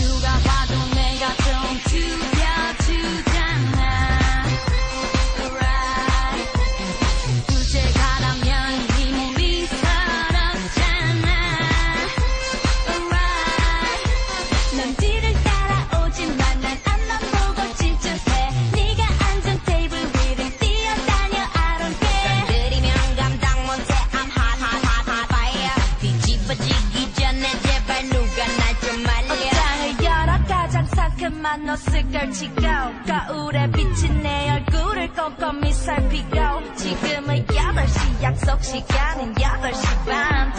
누가 봐도 내가 좀 죽여주잖아. 옷을 걸치고 거울에 비친 내 얼굴을 꼼꼼히 살피고. 지금은 8시 약속 시간은 8시 반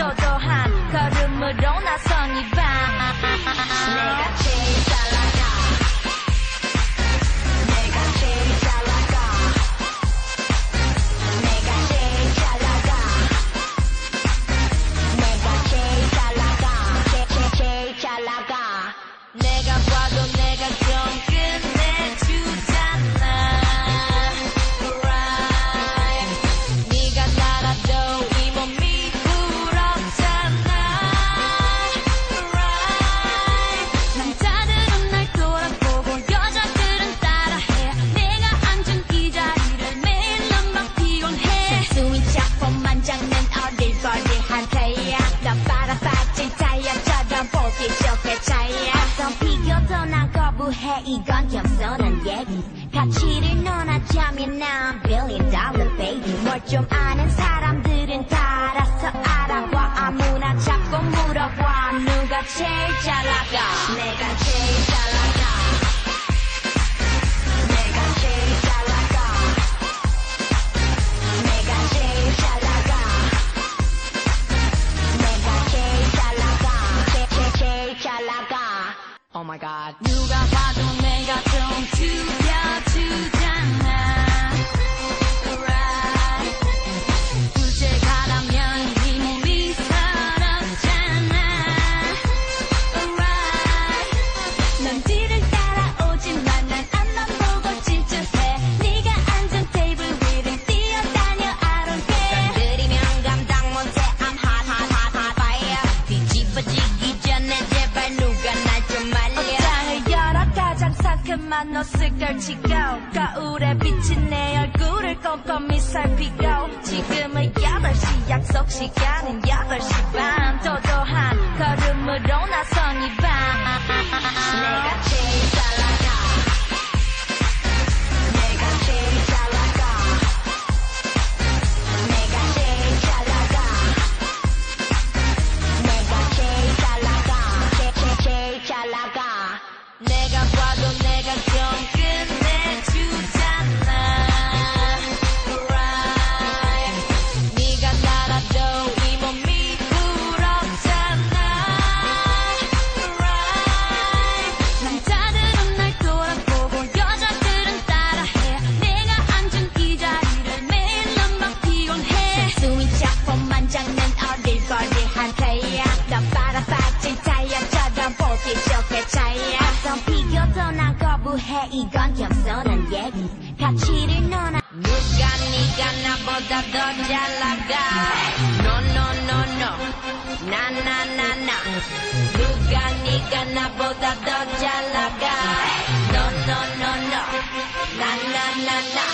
작품만 장면 어딜 거리한 태야 너 바라바지 타이어처럼 보기 좋게 차야. 어떤 비교도 난 거부해? 이건 겸손한 얘기. 가치를 논하자면 난 billion dollar baby. 뭘 좀 아는 사람들은 다 알아서 알아봐 아무나 자꾸 물어봐. 누가 제일 잘 나가 내가 제일 god. 누가 봐도 내가 좀죽 상큼한 옷을 걸치고 거울에 비친 내 얼굴을 꼼꼼히 살피고 지금은 8시 약속 시간은 8시 반 도도한 걸음으로 나선 이밤. 내가 이건 겸손한 얘기. 가치를 논하 누가 네가 나보다 더 잘 나가 No no no no. 나나나 나. 누가 네가 나보다 더 잘 나가? No no no no. 나나 나나